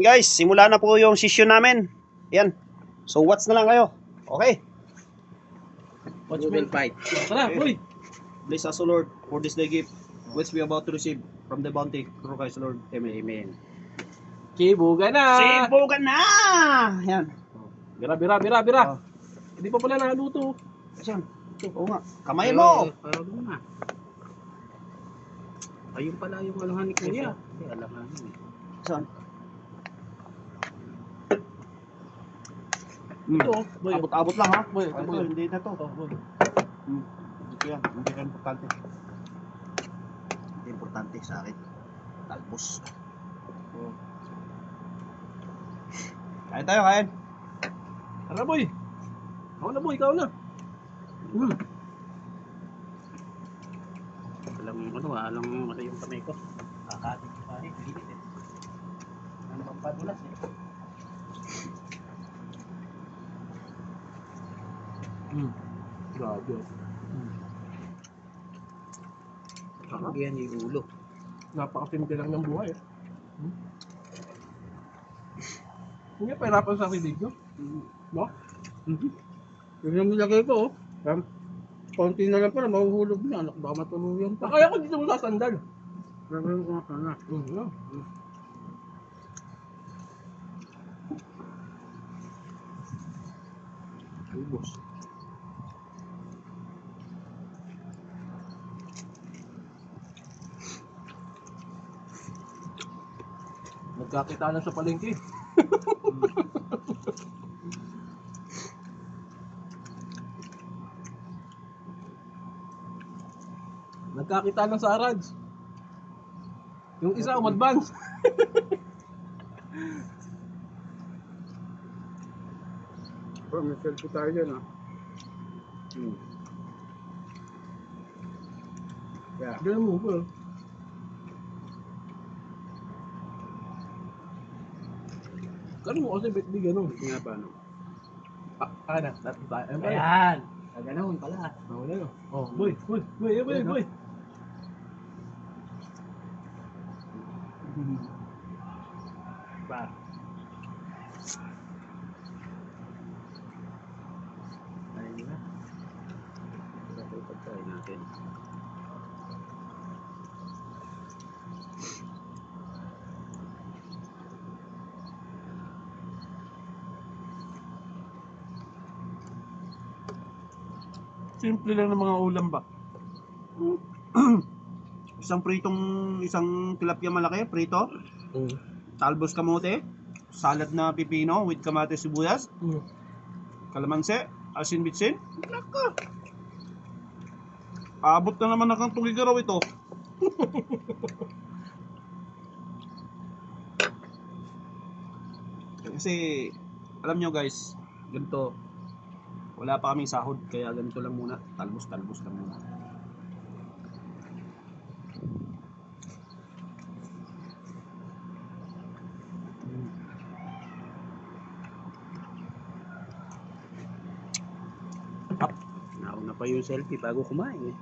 Guys, simula na po yung session namin. Yan. So, watch na lang kayo. Okay. Watch me. fight. Tara, uy. Bless us, O Lord, for this day gift, which we are about to receive from the bounty. Through Christ, Lord. Amen. Amen. Kibuga na. Sibugan na! Yan. Bira, bira, bira, bira. Oh. Hindi pa pala naluto. Ayan. Oo nga. Kamay mo! Parang na. Ayun pala yung aluhan ni Kuya. Ay, aluhan Saan? Ito, boy. Abot-abot lang ha. Boy, Ito, boy. hindi na to. Oh, boy. Hmm. Ito yan. Hindi ka importante. Hindi importante sa akin. Talbos. Oh. Kain tayo, kain. Tara, boy. Ako na, boy. Ikaw na. Hmm. Alam ano, alam ano yung kamay ko. Kakatin ko pa rin. Pilit eh. Ano eh. Hmm. Grabe. Sarap yan yung ulo. Napakasimple lang ng buhay. eh. Hmm? Hindi pahirapan sa kilig, no? No? Mhm. Yung yung nilagay ko, oh. Yan. Konti na lang pala, mahuhulog na. Anak, baka matuluyan pa. Kaya ko dito mo sasandal. Gagawin ko nga sana. Hmm, no? Ubos. Nagkakita na sa palengke. Nagkakita na sa Arads. Yung isa umadvance. Bro, may selfie tayo dyan, ah. Hmm. Yeah. Ganun mo ba? Ganun mo kasi ba't di ganun? Nga paano. Ah, na, natin tayo. Ayun pala. Ayan! Gaganoon pala. Oh, ano? Oh, boy, boy, boy, boy, boy, boy. Pa. Ayun nga. Ito yung pagkain natin. Simple lang ng mga ulam ba? Isang pritong, isang tilapia malaki, prito. Mm. Talbos kamote. Salad na pipino with kamatis sibuyas. Mm. Kalamansi. Asin bitsin. Naka. Abot na naman ng tugigaraw ito. Kasi, alam nyo guys, ganito, wala pa kaming sahod, kaya ganito lang muna, talbos-talbos lang muna. Nauna pa yung selfie bago kumain eh.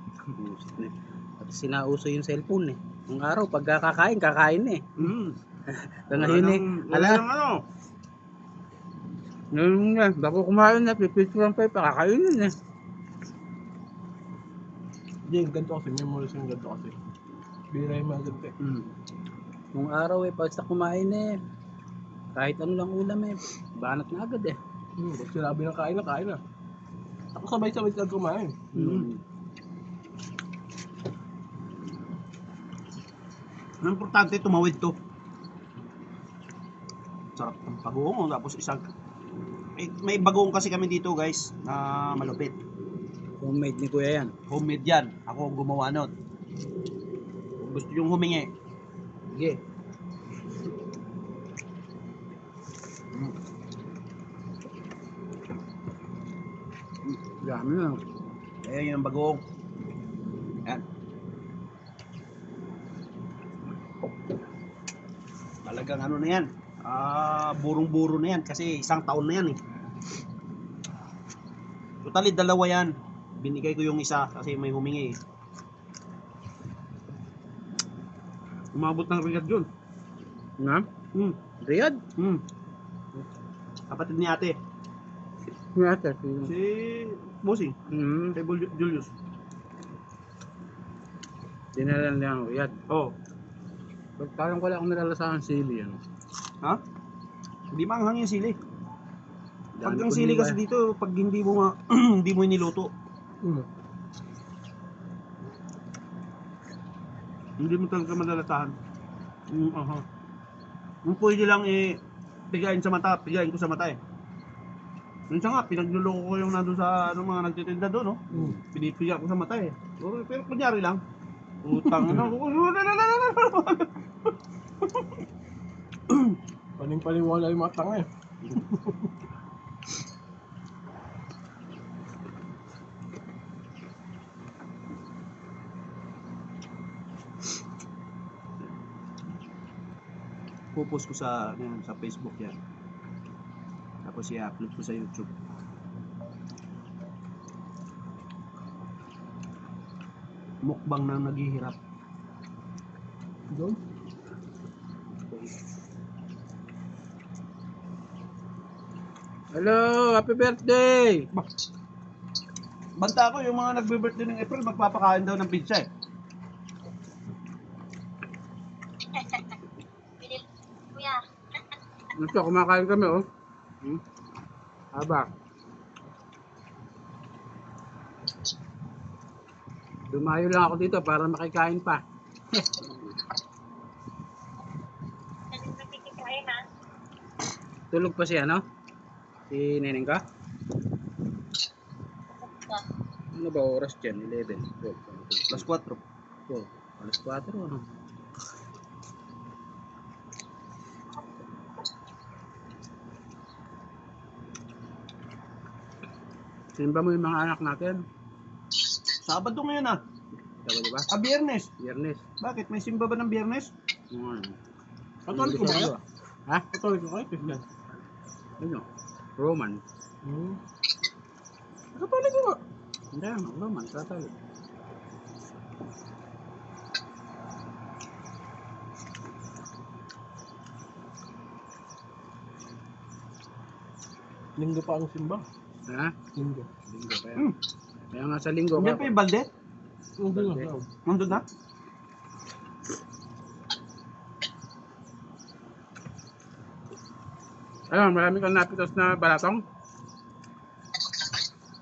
Na. At sinauso yung cellphone eh. Nung araw, pagka kakain, kakain eh. Mm. Sa ngayon eh, Wala ala, ano. Ngayon nga, bago kumain na, pipicturean pa yung pakakainin eh. Hindi, yung ganito kasi, memories yung ganito kasi. Bira yung mga ganito eh. Mm. Nung araw eh, pag sa kumain eh, kahit ano lang ulam eh, banat na agad eh. Hmm, pag sinabi ng kain na, kain na. Ako sabay-sabay ka kumain. Mm. Ang importante, tumawid to. Sarap ng bagoong. Tapos isang... May, bagoong kasi kami dito guys na malupit. Homemade ni Kuya yan. Homemade yan. Ako ang gumawa nun. Kung gusto yung humingi. Sige. Mm. Dami na. Ayan yun ang bagoong. Yan. Talagang ano na yan. Ah, burong-buro na yan kasi isang taon na yan eh. Totally dalawa yan. Binigay ko yung isa kasi may humingi eh. Umabot ng riyad yun. Na? Hmm. Riyadh? Hmm. Kapatid ni ate. Yata. Si... Si Bossing. Hmm. Kay Bul- Julius. Dinala niya ang Riyadh. Oo. Pag parang wala akong nalalasahan sili. Ano? Ha? Hindi maanghang yung sili. Pag ang sili kasi dito, pag hindi mo nga, hindi mo iniluto, Hmm. hindi mo talaga malalatahan. Mm, aha. Kung pwede lang eh, pigain sa mata, pigain ko sa mata eh. Minsan nga, pinagluloko ko yung nandun sa ano, mga nagtitinda doon, no? Hmm. Pinipiga ko sa mata eh. Pero, pero kunyari lang. Utang, ano? Paning-paniwala yung mga tanga eh. Pupost ko sa, ano yan, sa Facebook yan. Tapos i-upload ko sa YouTube. Mukbang na naghihirap. Doon. Hello! Happy birthday! Banta ko yung mga nagbe-birthday ng April, magpapakain daw ng pizza eh. Pinil, kuya. Gusto, kumakain kami oh. Hmm? Haba. Dumayo lang ako dito para makikain pa. Tulog pa si ano? Si Neneng ka? Ano ba oras dyan? 11, 12, Plus 4. 12, alas 4 ano? Simba mo yung mga anak natin. Sabado ngayon ah. Di ba? Ah, biyernes. Biyernes. Bakit? May simba ba ng biyernes? Hmm. Katoliko ba kayo? Ha? Katoliko kayo? Christian? Ano? Roman. Hmm. Katoliko nga. Hindi, Roman. Catholic. Linggo pa ang simba. Ha? Linggo. Linggo kaya. Hmm. Kaya nga sa linggo Hindi pa yung balde? Balde. Nandun na? Ano, marami kang napitos na balatong?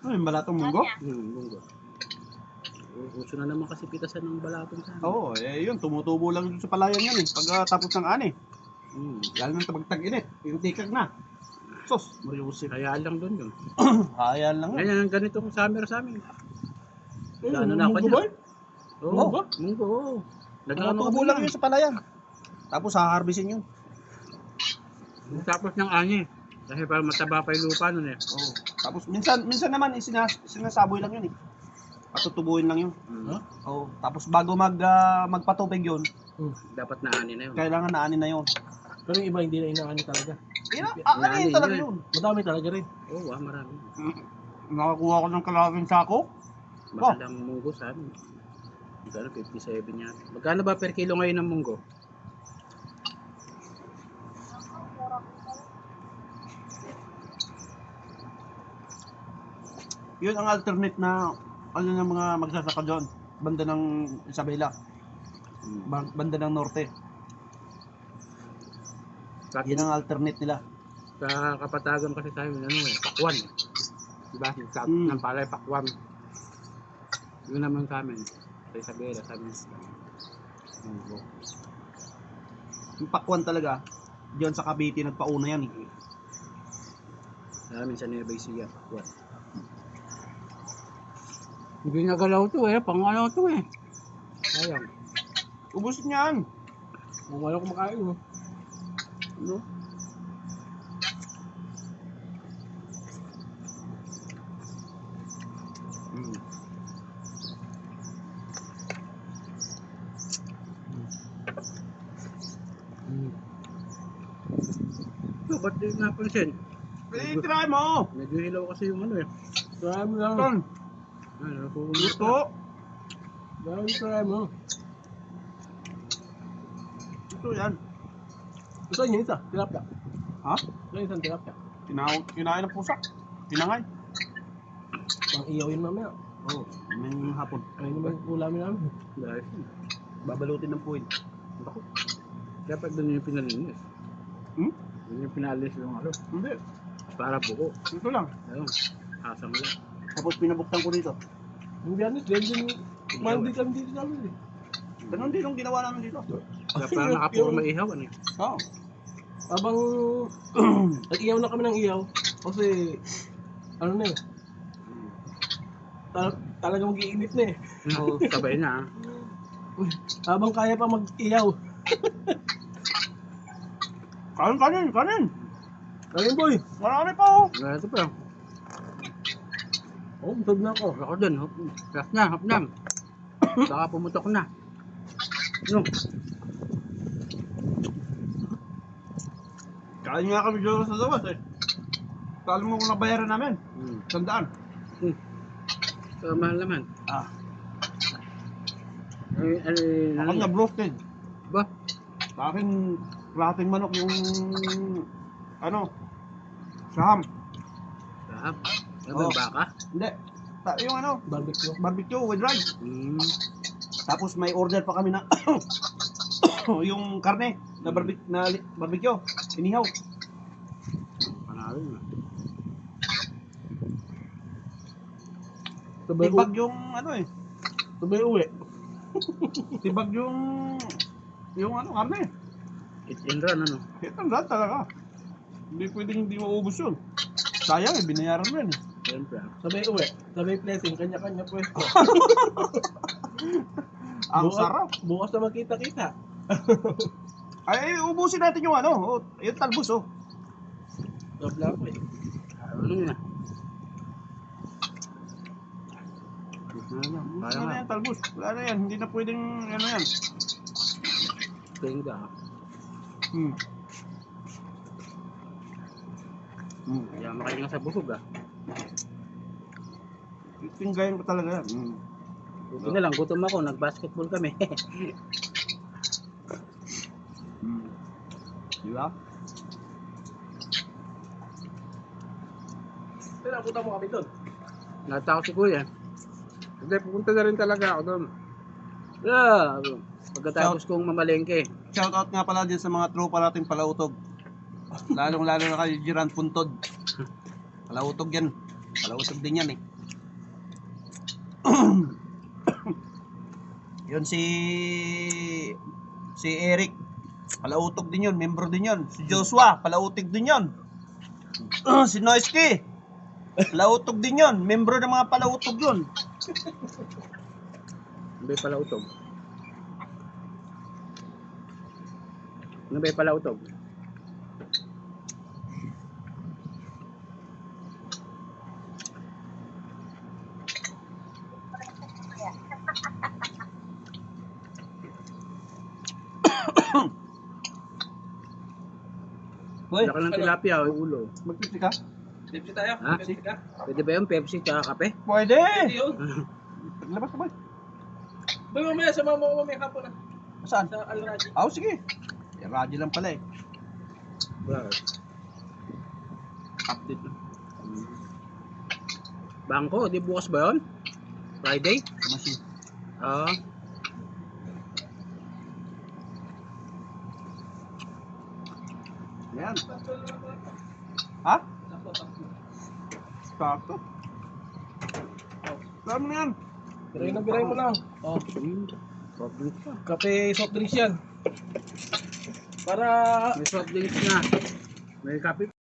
Ano yung balatong munggo? Hmm, linggo. Uso na naman kasi pitasan ng balatong sa amin. Oo, eh yun, tumutubo lang dun sa palayan yan eh. Pag ah, tapos ng ani. Hmm. Lalo nang tabagtag init. Yung tikag na. Sos, Mariusip. Kaya lang doon yun. Hayaan lang yan. Ganyan ang ganito kung summer sa amin. Eh, Ano na ako munggo dyan? ba? Oo, Munggo? munggo. oo. Lang yun sa palayan. Tapos haharbisin yun. Tapos ng ani. Dahil para mataba pa yung lupa nun eh. Oo. Tapos minsan minsan naman eh, sinas, sinasaboy lang yun eh. Patutubuin lang yun. Hmm. Ha? Oo. Tapos bago mag ah, magpatubig yun. Dapat na ani na yun. kailangan na ani na yun. Pero yung iba hindi na inaani talaga. Ina, ah, ano yun talaga yun. Madami talaga rin. Oo, ah, marami. Nakakuha ko ng kalawang sako. Mahal ang munggo sa amin. Magkano? 57 yata. Magkano ba per kilo ngayon ng munggo? Yun ang alternate na ano ng mga magsasaka doon. Banda ng Isabela. Hmm. Ba- Banda ng Norte. Sa, Yun ang alternate nila. sa kapatagan kasi sa amin, ano eh, pakwan eh. Diba? Sa, Mm. ng palay, pakwan. Yun naman sa amin. Sa Isabela, sa amin. Munggo. Yung pakwan talaga, diyan sa Cavite nagpauna yan eh. Sa amin sa Nueva Ecija, pakwan. Hindi nagalaw to eh, pang ano to eh. Sayang. Ubusin yan. Kung wala kumakain mo. Ano? Mm. Hmm. So, ba't di napansin? Eh, try mo. Medyo hilaw kasi yung ano eh. Try mo lang. Ton, Ano, kung gusto. Try mo, try mo. Gusto yan. Gusto niyo isa? Tilapia. Ha? Gusto niyo isang tilapia? Kinain, kinain ng pusa. Tinangay. Pang iyaw yun mamaya. Oo. Oh, may hapon. Ayun naman yung ulamin namin. Dahil, Babalutin ng puwid. Ako. Dapat doon yung pinalinis. Hmm? Doon yung pinalis yung ano. Hindi. Para buko. Ito lang. Ayun. Asam lang. Tapos pinabuktan ko dito. Yung biyanis, dahil din mandi kami dito sa amin eh. Ganun din yung ginawa namin dito. Kaya parang nakapuro maihaw ano eh. Oo. Habang nag-iyaw na kami ng iyaw, kasi ano na eh, tal- talagang mag-iinit na eh. Oo, sabay na ah. Habang kaya pa mag-iyaw. Kanin, kanin, kanin. Ayun boy, Marami pa oh. Ito pa. oh, busog na ako. Ako hop. Last na, hop na. Baka pumutok na. No. Kain nga kami dito sa labas eh. Kala mo kung nabayaran namin. Hmm. Sandaan. So, mahal naman. Ah. Ay, ay, Ako ano, na broasted. ba? Sa akin, klating manok yung ano, saham. Sarap. Ano Oo. ba, baka? Hindi. Yung ano, Barbecue. barbecue with rice. Hmm. Tapos may order pa kami na yung karne na barbecue, na barbecue. Inihaw. Panalo na. Sabay, Tibag yung ano eh. sabay uwi. Tibag yung yung ano, karne. Eat and run, ano? Ang lahat talaga. Hindi pwedeng hindi maubos yun. Sayang eh, binayaran mo yan eh. Siyempre. ah. Sabay uwi. Sabay blessing, kanya-kanya pwesto. Ang Bukas- sarap. Bukas na magkita-kita. Ay, ay, ubusin natin yung ano, oh, yung talbos oh. Dobla ko eh. Ano na? Ano na? Wala na yan, talbos. Wala na yan, hindi na pwedeng ano yan. Tingga. ah. Hmm. Hmm. Kaya makahinga sa busog ah. Tinggayin ko talaga yan. Hmm. Buti na lang, gutom ako. Nag-basketball kami. Hmm. Di ba? Pero puta mo kami doon. Nata ako si Kuya. Hindi, pupunta na rin talaga ako doon. Yeah. Pagkatapos kong mamalengke. Shout out nga pala dyan sa mga tropa natin palautog. Lalong lalo na kay Jiran Puntod. Palautog yan. Palautog din yan eh. Yun si si Eric. Palautog din yun, membro din yun. Si Joshua, palautig din yun. si Noisky. Palautog din yun, membro ng mga palautog yun. Ano ba yung pala utog? Ano ba yung Hoy, Laki ng tilapia o yung ulo. magpipili ka? Pepsi tayo. Ha? Pepsi ka. Pwede ba yung Pepsi tsaka kape? Pwede! Pwede yun. Labas ka ba? Boy, mamaya sa mama ko mamaya hapon na. Saan? Sa Alraji. Ah, sige. Eh, radyo lang pala eh. Bakit? Update lang. Bangko, di bukas ba yun? Friday? Machine. Oo. Yan. Ha? Sakto. Saan mo yan? Biray na biray mo lang. Oh, kape soft drinks yan. Para May soft drinks na. May kape